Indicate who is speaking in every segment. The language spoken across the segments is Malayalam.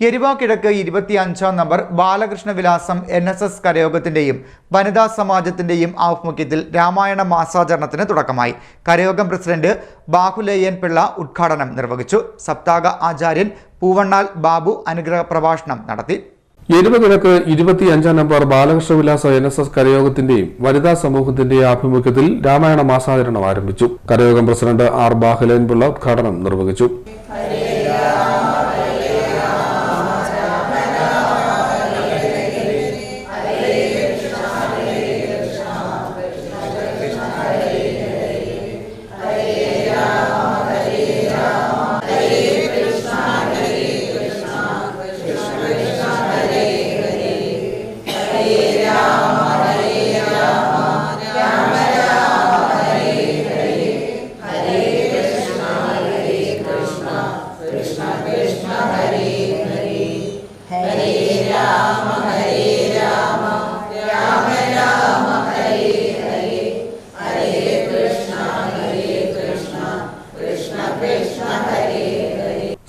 Speaker 1: എരിവാ കിഴക്ക് ഇരുപത്തിയഞ്ചാം നമ്പർ ബാലകൃഷ്ണ വിലാസം എൻ എസ് എസ് കരയോഗത്തിന്റെയും വനിതാ സമാജത്തിന്റെയും ആഭിമുഖ്യത്തിൽ രാമായണ മാസാചരണത്തിന് തുടക്കമായി. കരയോഗം പ്രസിഡന്റ് ബാഹുലേയൻ പിള്ള ഉദ്ഘാടനം നിർവഹിച്ചു. സപ്താഹ ആചാര്യൻ പൂവണ്ണാൽ ബാബു അനുഗ്രഹ പ്രഭാഷണം നടത്തി.
Speaker 2: എരുമകിഴക്ക് ഇരുപത്തിയഞ്ചാം number Balakrishna Vilasa N S S കരയോഗത്തിന്റെയും വനിതാ സമൂഹത്തിന്റെയും ആഭിമുഖ്യത്തിൽ രാമായണ മാസാചരണം ആരംഭിച്ചു. കരയോഗം പ്രസിഡന്റ് ആർ ബാഹുലേൻ പിള്ള ഉദ്ഘാടനം നിർവഹിച്ചു.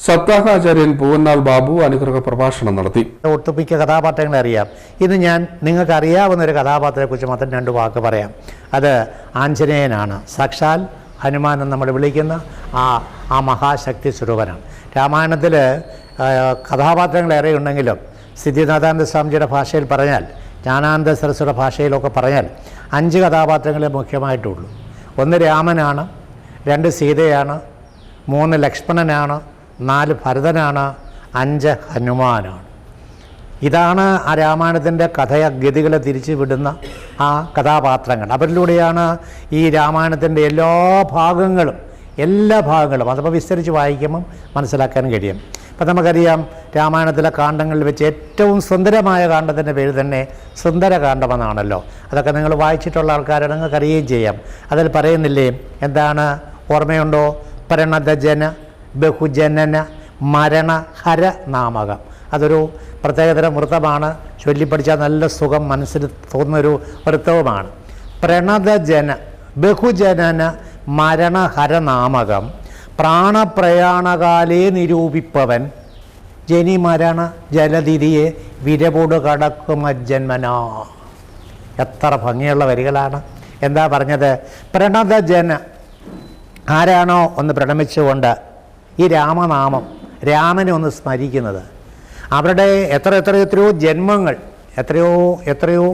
Speaker 2: സപ്താഹാചാര്യൻ പൂവന്നാൾ ബാബു അനുഗ്രഹ പ്രഭാഷണം നടത്തി.
Speaker 3: ഒട്ടുമിക്ക കഥാപാത്രങ്ങളെ അറിയാം. ഇന്ന് ഞാൻ നിങ്ങൾക്ക് അറിയാവുന്ന ഒരു കഥാപാത്രത്തെക്കുറിച്ച് മാത്രം രണ്ട് വാക്ക് പറയാം. അത് ആഞ്ജനേയനാണ്. സാക്ഷാൽ ഹനുമാൻ എന്ന് നമ്മൾ വിളിക്കുന്ന ആ ആ മഹാശക്തി സ്വരൂപനാണ്. രാമായണത്തിൽ കഥാപാത്രങ്ങളേറെ ഉണ്ടെങ്കിലും സിദ്ധിനാഥാനന്ദ സ്വാമിജിയുടെ ഭാഷയിൽ പറഞ്ഞാൽ ജ്ഞാനാനന്ദ സരസ്വര ഭാഷയിലൊക്കെ പറഞ്ഞാൽ അഞ്ച് കഥാപാത്രങ്ങളെ മുഖ്യമായിട്ടുള്ളൂ. ഒന്ന് രാമനാണ് രണ്ട് സീതയാണ് മൂന്ന് ലക്ഷ്മണനാണ് നാല് ഭരതനാണ് അഞ്ച് ഹനുമാനാണ്. ഇതാണ് ആ രാമായണത്തിന്റെ കഥയ ഗതികളെ തിരിച്ചു വിടുന്ന ആ കഥാപാത്രങ്ങൾ. അവരിലൂടെയാണ് ഈ രാമായണത്തിന്റെ എല്ലാ ഭാഗങ്ങളും എല്ലാ ഭാഗങ്ങളും അതപ്പോൾ വിസ്തരിച്ച് വായിക്കുമ്പം മനസ്സിലാക്കാൻ കഴിയും. ഇപ്പം നമുക്കറിയാം രാമായണത്തിലെ കാണ്ഡങ്ങളിൽ വെച്ച് ഏറ്റവും സുന്ദരമായ കാണ്ഡത്തിന്റെ പേര് തന്നെ സുന്ദരകാന്ഡമെന്നാണല്ലോ അതൊക്കെ നിങ്ങൾ വായിച്ചിട്ടുള്ള ആൾക്കാരാണ് നിങ്ങൾക്ക് അറിയുകയും ചെയ്യാം. അതിൽ പറയുന്നില്ലേ എന്താണ് ഓർമ്മയുണ്ടോ? പ്രണതജന ബഹുജനന മരണ ഹര നാമകം. അതൊരു പ്രത്യേകതരം വൃത്തമാണ് ചൊല്ലിപ്പഠിച്ചാൽ നല്ല സുഖം മനസ്സിന് തോന്നുന്നൊരു വൃത്തവുമാണ് പ്രണതജന ബഹുജനന മരണഹരനാമകം പ്രാണപ്രയാണകാലേ നിരൂപിപ്പവൻ. ജനി മരണ ജലതിരിയെ വിരവോട് കടക്കുമജ്ജന്മനാ എത്ര ഭംഗിയുള്ള വരികളാണ്. എന്താ പറഞ്ഞത്? പ്രണതജന. ആരാണോ ഒന്ന് പ്രണമിച്ചുകൊണ്ട് ഈ രാമനാമം രാമനെ ഒന്ന് സ്മരിക്കുന്നത്. അവരുടെ എത്ര എത്ര എത്രയോ ജന്മങ്ങൾ എത്രയോ എത്രയോ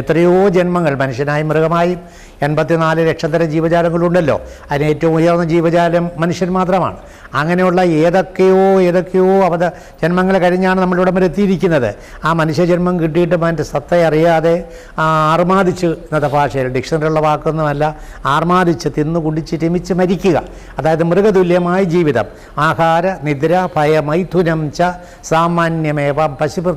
Speaker 3: എത്രയോ ജന്മങ്ങൾ മനുഷ്യനായും മൃഗമായും എൺപത്തിനാല് ലക്ഷത്തരം ജീവജാലങ്ങളുണ്ടല്ലോ. അതിന് ഏറ്റവും ഉയർന്ന ജീവജാലം മനുഷ്യൻ മാത്രമാണ്. അങ്ങനെയുള്ള ഏതൊക്കെയോ ഏതൊക്കെയോ അവത ജന്മങ്ങൾ കഴിഞ്ഞാണ് നമ്മളിവിടെ വരെ എത്തിയിരിക്കുന്നത്. ആ മനുഷ്യജന്മം കിട്ടിയിട്ട് അതിന്റെ സത്തയെ അറിയാതെ ആർമാദിച്ച് ഇന്നത്തെ ഭാഷയിൽ ഡിക്ഷണറിയുള്ള വാക്കൊന്നുമല്ല ആർമാദിച്ച് തിന്നു കുടിച്ച് രമിച്ച് മരിക്കുക. അതായത് മൃഗതുല്യമായ ജീവിതം. ആഹാര നിദ്ര ഭയ മൈഥുനം ച സാമാന്യമേവം പശുപൃ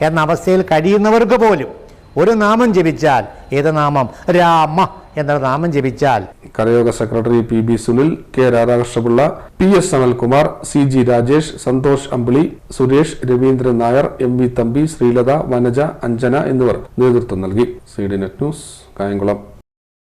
Speaker 3: എന്ന അവസ്ഥയിൽ കഴിയുന്നവർക്ക് പോലും ഒരു നാമം ജപിച്ചാൽ ഏത് നാമം? രാമ എന്ന നാമം ജപിച്ചാൽ.
Speaker 2: കരയോഗ secretary P B Sunil K Radhakrishnapillai P S Sanalkumar C G Rajesh Santhosh Ambili Suresh Raveendran Nair M V Thampi Sreelatha Vanaja Anjana എന്നിവർ നേതൃത്വം നൽകി. C D net news Kayamkulam.